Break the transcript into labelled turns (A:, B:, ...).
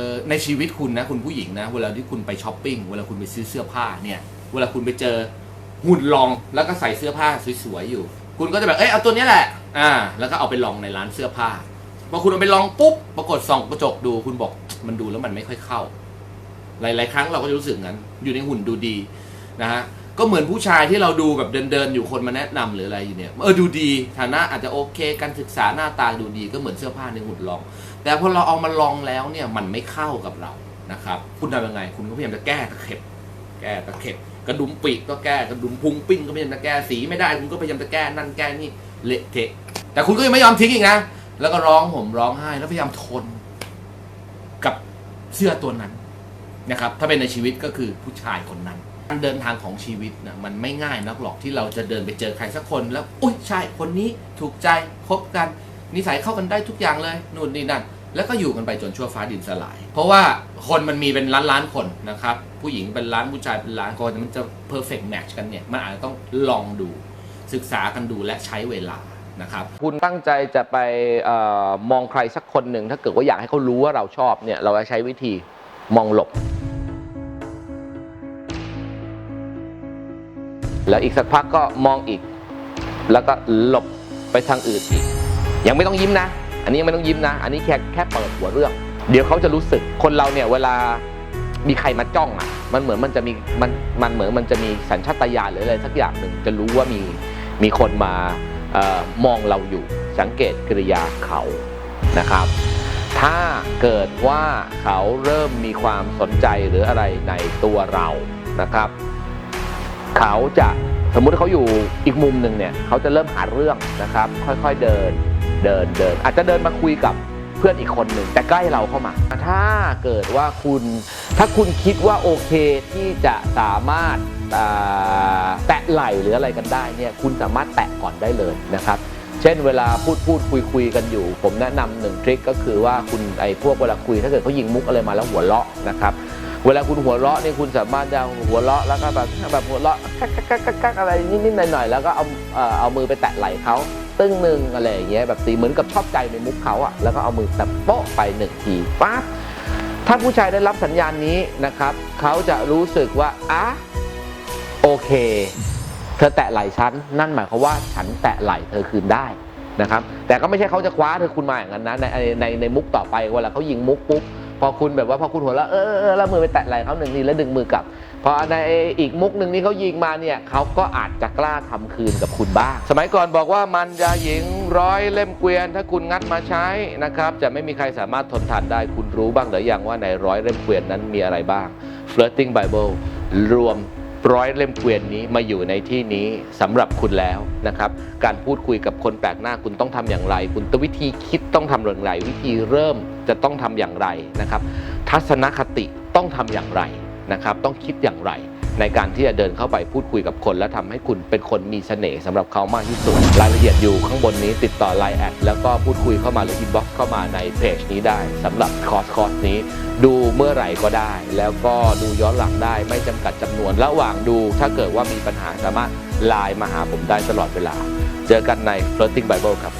A: ออในชีวิตคุณนะคุณผู้หญิงนะเวลาที่คุณไปช้อปปิ้งเวลาคุณไปซื้อเสื้อผ้าเนี่ย เวลาคุณไปเจอหุ่นลองแล้วก็ใส่เสื้อผ้าสวยๆอยู่ คุณก็จะแบบเอ้ยเอาตัวนี้แหละอ่าแล้วก็เอาไปลองในร้านเสื้อผ้าพอคุณเอาไปลองปุ๊บปรากฏส่องกระจกดูคุณบอกมันดูแล้วมันไม่ค่อยเข้า หลาย ๆ ครั้งเราก็จะรู้สึกงั้นอยู่ในหุ่นดูดีนะฮะก็เหมือนผู้ชายที่เราดูแบบเดินๆอยู่คนมาแนะนำหรืออะไรอยู่เนี่ยเออดูดีฐานะอาจจะโอเค การศึกษาหน้าตาดูดีก็เหมือนเสื้อผ้าในหุ่นลอง แต่พอเราเอามาลองแล้วเนี่ยมันไม่เข้ากับเรานะครับ คุณทำยังไง คุณก็พยายามจะแก้ตะเข็บ แก้ตะเข็บ กระดุมปีกก็แก้กระดุมพุงปิ้งก็พยายามจะแก้สีไม่ได้ คุณก็พยายามจะแก้นั่นแก้นี่เละเทะแต่คุณก็ยังไม่ยอมทิ้งอีกนะแล้วก็ร้องห่มร้องไห้แล้วพยายามทน กับเสื้อตัวนั้นนะครับ ถ้าเป็นในชีวิตก็คือผู้ชายคนนั้นการเดินทางของชีวิตนะมันไม่ง่ายนักหรอกที่เราจะเดินไปเจอใครสักคนแล้ว อุ้ยใช่คนนี้ถูกใจคบกัน นิสัยเข้ากันได้ทุกอย่างเลยนู่นนี่นั่น แล้วก็อยู่กันไปจนชั่วฟ้าดินสลาย เพราะว่าคนมันมีเป็นล้านล้านคนนะครับ ผู้หญิงเป็นล้านผู้ชายเป็นล้านคนมันจะ perfect match กันเนี่ย มันอาจจะต้องลองดูศึกษากันดูและใช้เวลานะครับ
B: คุณตั้งใจจะไปเออมองใครสักคนหนึ่งถ้าเกิดว่าอยากให้เขารู้ว่าเราชอบเนี่ยเราจะใช้วิธีมองหลบ แล้วอีกสักพักก็มองอีก แล้วก็หลบไปทางอื่นอีก ยังไม่ต้องยิ้มนะ อันนี้ไม่ต้องยิ้มนะ อันนี้แค่แค่เปิดหัวเรื่อง เดี๋ยวเขาจะรู้สึกคนเราเนี่ยเวลามีใครมาจ้องอะ มันเหมือนมันจะมีมันมันเหมือนมันจะมีสัญชาตญาณหรืออะไรสักอย่างหนึ่งจะรู้ว่ามีมีคนมาออมองเราอยู่สังเกตกริยาเขานะครับ ถ้าเกิดว่าเขาเริ่มมีความสนใจหรืออะไรในตัวเรานะครับ เขาจะสมมุติเขาอยู่อีกมุมหนึ่งเนี่ยเขาจะเริ่มหาเรื่องนะครับ ค่อยๆเดิน เดินเดินอาจจะเดินมาคุยกับเพื่อนอีกคนหนึ่งแต่ใกล้เราเข้ามา ถ้าเกิดว่าคุณ ถ้าคุณคิดว่าโอเคที่จะสามารถแตะไหล่หรืออะไรกันได้เนี่ยคุณสามารถแตะก่อนได้เลยนะครับ เช่นเวลาพูดพูดคุยคุยกันอยู่ ผมแนะนำหนึ่งทริคก็คือว่าคุณไอ้พวกเวลาคุยถ้าเกิดเขายิงมุกอะไรมาแล้วหัวเราะนะครับเวลาคุณหัวเราะเนี่ยคุณสามารถจะหัวเราะแล้วก็แบบแบบหัวเราะกักกักกักอะไรนิดๆหน่อยๆแล้วก็เอาเอามือไปแตะไหล่เขา ตึ้งหนึ่งอะไรอย่างเงี้ยแบบตีเหมือนกับชอบใจในมุกเขาอะแล้วก็เอามือแตะโป๊ะไปหนึ่งทีปั๊บถ้าผู้ชายได้รับสัญญาณนี้นะครับเขาจะรู้สึกว่าอะโอเค เธอแตะไหล่ฉันนั่นหมายความว่าฉันแตะไหล่เธอคืนได้นะครับ แต่ก็ไม่ใช่เขาจะคว้าเธอคุณมาอย่างนั้นนะในในในมุกต่อไปเวลาเขายิงมุกปุ๊บพอคุณแบบว่าพอคุณหัวเราะเออเออเออแล้วมือไปแตะไหล่เขาหนึ่งทีแล้วดึงมือกลับ พอในอีกมุกหนึ่งที่เขายิงมาเนี่ยเขาก็อาจจะกล้าทำคืนกับคุณบ้าง สมัยก่อนบอกว่ามันยาหญิงร้อยเล่มเกวียน ถ้าคุณงัดมาใช้นะครับจะไม่มีใครสามารถทนทานได้คุณรู้บ้างหรือยังว่าในร้อยเล่มเกวียนนั้นมีอะไรบ้าง Flirting Bible รวมร้อยเล่มเกวียนนี้มาอยู่ในที่นี้สำหรับคุณแล้วนะครับ การพูดคุยกับคนแปลกหน้าคุณต้องทำอย่างไร คุณตวิธีคิดต้องทำอย่างไร วิธีเริ่มจะต้องทำอย่างไรนะครับ ทัศนคติต้องทำอย่างไร นะครับต้องคิดอย่างไร ในการที่จะเดินเข้าไปพูดคุยกับคน และทำให้คุณเป็นคนมีเสน่ห์สำหรับเขามากที่สุด รายละเอียดอยู่ข้างบนนี้ติดต่อ Line แอดแล้วก็พูดคุยเข้ามาหรืออินบ็อกซ์เข้ามาในเพจนี้ได้สำหรับคอร์สคอร์สนี้ ดูเมื่อไหร่ก็ได้ แล้วก็ดูย้อนหลังได้ไม่จำกัดจำนวน ระหว่างดูถ้าเกิดว่ามีปัญหาสามารถไลน์มาหาผมได้ตลอดเวลา เจอกันใน Floating Bible ครับ